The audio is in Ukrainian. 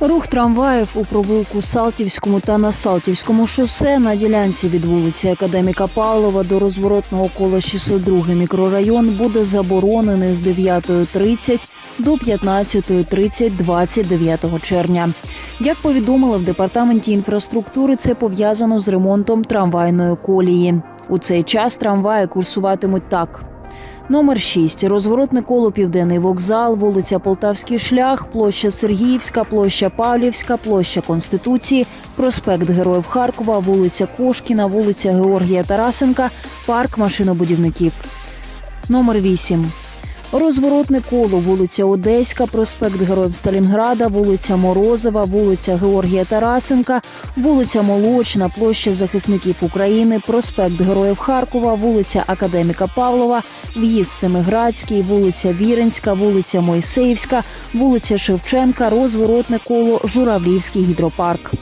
Рух трамваїв у провулку Салтівському та на Салтівському шосе на ділянці від вулиці Академіка Павлова до розворотного кола 602 мікрорайон буде заборонений з 9.30 до 15.30 29 червня. Як повідомили в департаменті інфраструктури, це пов'язано з ремонтом трамвайної колії. У цей час трамваї курсуватимуть так. Номер 6. Розворотне коло Південний вокзал, вулиця Полтавський шлях, площа Сергіївська, площа Павлівська, площа Конституції, проспект Героїв Харкова, вулиця Кошкіна, вулиця Георгія Тарасенка, парк машинобудівників. Номер 8. Розворотне коло, вулиця Одеська, проспект Героїв Сталінграда, вулиця Морозова, вулиця Георгія Тарасенка, вулиця Молочна, площа захисників України, проспект Героїв Харкова, вулиця Академіка Павлова, в'їзд Семиградський, вулиця Віренська, вулиця Мойсеївська, вулиця Шевченка, розворотне коло Журавлівський гідропарк.